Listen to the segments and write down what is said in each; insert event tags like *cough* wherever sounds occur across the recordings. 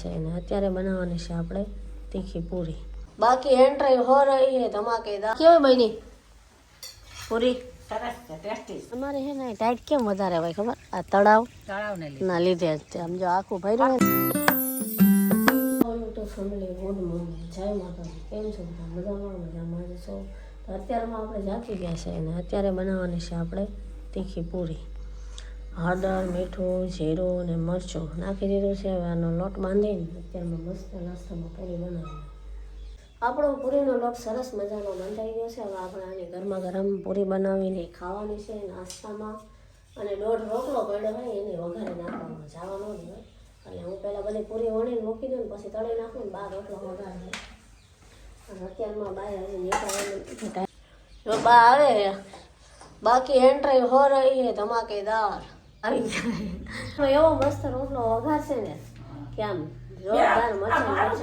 છે અને અત્યારે બનાવવાની છે આપણે તીખી પૂરી. બાકી એન્ટ્રી હો રહી હે ધમાકેદાર. કેવી બની? પૂરી? અમારે હે ને ટાઈટ કેમ વધારે હોય ખબર? આ તળાવ? ના લીધે જ આમ જો આખું ભર્યું તો ફેમિલી ગુડ મોર્નિંગ જય માતાજી. કેમ છો મજામાં? મજામાં છો? તો અત્યારમાં આપણે જાગી ગયા છે અને અત્યારે બનાવવાની છે આપણે તીખી પૂરી. હળદર મીઠું જીરું ને મરચું નાખી દીધું છે. હવે આનો લોટ બાંધીને અત્યારમાં મસ્ત નાસ્તામાં પૂરી બનાવી આપણો પૂરીનો લોટ સરસ મજાનો બંધાઈ ગયો છે. હવે આપણે આની ગરમા ગરમ પૂરી બનાવીને ખાવાની છે નાસ્તામાં. અને દોઢ રોટલો પડ્યો હોય એને વઘારે નાખવાનો જવાનો જ હોય. એટલે હું પહેલાં બધી પૂરી વણીને મૂકી દઉં પછી તળી નાખું ને બાર રોટલો વઘારે. અને અત્યારમાં બાય હજી નીકળે બા આવે બાકી એન્ટ્રી હો રહી હે ધમાકેદાર. આવી એવો મસ્ત રોટલો વઘારશે ને કે આમ જોરદાર મજા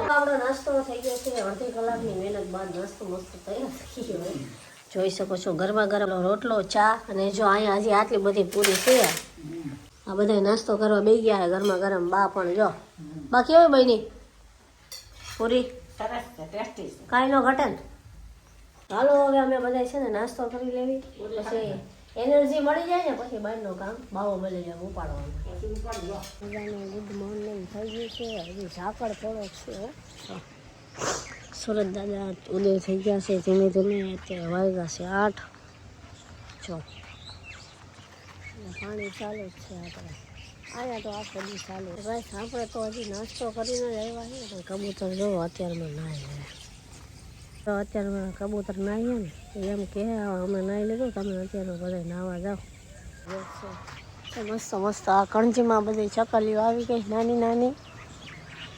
આપણો નાસ્તો થઈ ગયો છે અડધી કલાકની મહેનત બાદ નાસ્તો મસ્ત તૈયાર થઈ ગયો જોઈ શકો છો ગરમા ગરમ રોટલો ચા અને જો અહીંયા હજી આટલી બધી પૂરી છે. આ બધા નાસ્તો કરવા બે ગયા ગરમા ગરમ બા પણ જો. બા કેવી બની? પૂરી? કાંઈ ન ઘટન હાલો હવે અમે બધા છે ને નાસ્તો કરી લેવી પછી એનર્જી મળી જાય ને પછી બહારનું કામ બાવો બની જાય ઉપાડવાનું ગુડ મોર્નિંગ થઈ ગયું છે હજી ઝાકળ પડો છે સુરત દાદા ઉદય થઈ ગયા છે ધીમે ધીમે અત્યારે વાગ્યા છે, આઠ. છ પાણી ચાલુ જ છે આપણે. અહીંયા તો આખો દી ચાલુ ભાઈ, આપણે તો હજી નાસ્તો કરીને જ આવ્યા છે કબૂતર જોવો, અત્યારમાં ના જાય તો કબૂતર નાહીએ ને એમ કે અમે નાહી લીધું, તમે અત્યારે બધા નાહવા જાઓ. મસ્ત મસ્ત આ કણજીમાં બધી ચકલીઓ આવી ગઈ, નાની નાની.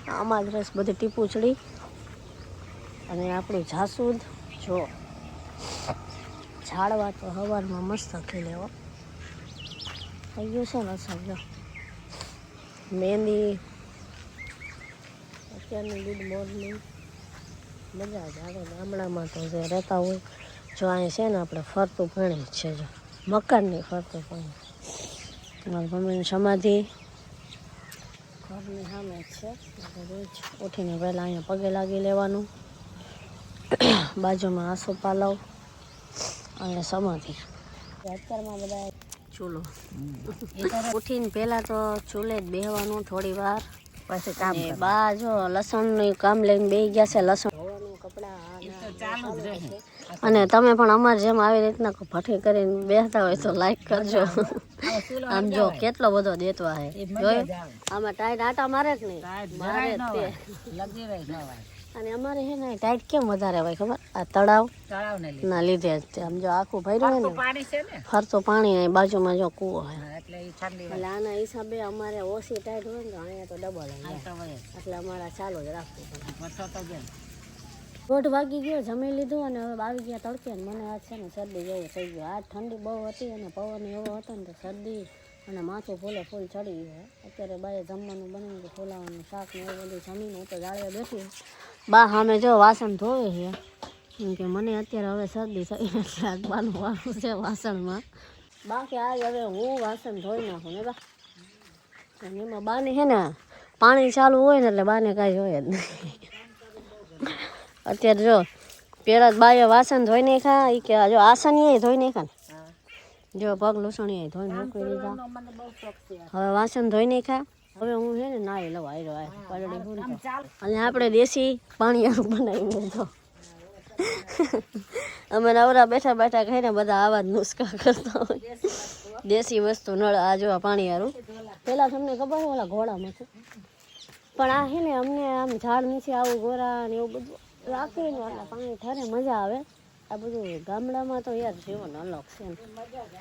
આમાં જ રસ બધી ટીપું ચડી. અને આપણું જાસૂદ, જો. ઝાડવા તો હવારમાં મસ્ત ખી હો. થઈ ગયું છે ને અસર જો. મહેંદી અત્યારની ગુડ મોર્નિંગ મજા જ આવે ગામડામાં તો જે રહેતા હોય જો અહીં છે ને આપણે ફરતું પાણી જ છે જો. મકાનની ફરતું પાણી. મારા મમ્મીની સમાધિ. ઘરની સામે જ છે. રોજ ઉઠીને પહેલાં અહીંયા પગે લાગી લેવાનું. બાજુમાં આસો પાલવ અને સમાધિ. અત્યારમાં બધા ચૂલો. *laughs* ઉઠીને પહેલાં તો ચૂલે જ બેહવાનું થોડી વાર. પછી કામ બા જો લસણનું કામ લઈને બેસી ગયા છે લસણ ધોવાનું કપડાં ચાલુ જ રહે અને તમે પણ અમારે જેમ આવી રીતના ભઠ્ઠી કરીને બેસતા હોય તો લાઈક કરજો. આમ જો કેટલો બધો દેતો હે. જોયું? આમાં ટાઈટ આટા મારે કે નહીં. મારે તે. અને અમારે હે ને ટાઈટ કેમ વધારે હોય ખબર? આ તળાવ ના લીધે જ તે. આમ જો આખું ભર્યું હોય ને પાણી છે ને? ફરતું પાણી અહીં બાજુમાં જો કૂવો હોય એટલે આના હિસાબે અમારે ઓછી ટાઈટ હોય ને તો અહીંયા તો ડબલ હોય. એટલે અમારા ચાલુ જ રાખવું પડે. દોઢ વાગી ગયો, જમી લીધું અને હવે આવી ગયા તડકે મને આજ છે ને શરદી જેવું થઈ ગયું. આજ ઠંડી બહુ હતી અને પવન એવો હતો ને તો શરદી અને માથું ફૂલે ફૂલ ચડી ગયું. અત્યારે બાએ જમવાનું બનાવ્યું કે ફૂલાવાનું શાક ને એવું બધું જમીને હું તો જાળવે બેઠી. બા સામે જો વાસણ ધોવે છે. કેમ કે મને અત્યારે હવે શરદી થઈ નથી બાનું વાળું છે વાસણમાં. બાકી આજ હવે હું વાસણ ધોઈ નાખું ને બા. એમાં બાને છે ને પાણી ચાલુ હોય ને એટલે બાને કાંઈ હોય જ નહીં. અત્યારે જો પેલા બાયો વાસણ ધોઈ નાખ્યા એ કે જો આસન એ ધોઈ નાખ્યા ને. જો પગ લૂસણી ધોઈ મૂકી દીધા હવે વાસણ ધોઈ નાખ્યા. હવે હું છે ને નાહી લઉં આયરો આય અને આપણે દેશી પાણી બનાવી તો. અમે નવરા બેઠા બેઠા ખાઈને બધા આવા જ નુસ્ખા કરતા હોય. દેશી વસ્તુ નળ આ જો પાણી હારું પેલા તમને ખબર હોય ઓલા ઘોડામાં પણ આ છે ને અમને આમ ઝાડ નીચે આવું ગોરા ને એવું બધું. રાખીને એટલે પાણી ઠરે, મજા આવે. આ બધું ગામડામાં તો યાર જીવન અલગ છે.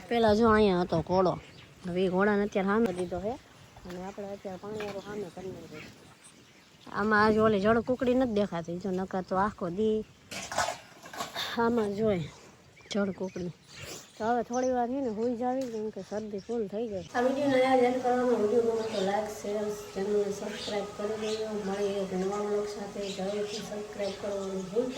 પેલા જો અહીંયા હતો ઘોડો, હવે એ ઘોડાને અત્યારે સામે દીધો છે. અને આપણે અત્યારે પાણી વાળું સામે કરી નાખ્યું આમાં આજે ઓલી જળ કુકડી નથી દેખાતી, જો નકર તો આખો દી આમાં જોઈ જળ કુકડી. તો હવે થોડી વાર છે ને હોઈ જાવી કેમ કે શરદી ફૂલ થઈ ગઈ. આ વીડિયો નયા જેન કરવાનો. વીડિયો ગમે તો લાઈક શેર ચેનલને સબસ્ક્રાઈબ કરી દેજો. મળી એક નવા સાથે જરૂરથી સબસ્ક્રાઈબ કરવાનું ભૂલતા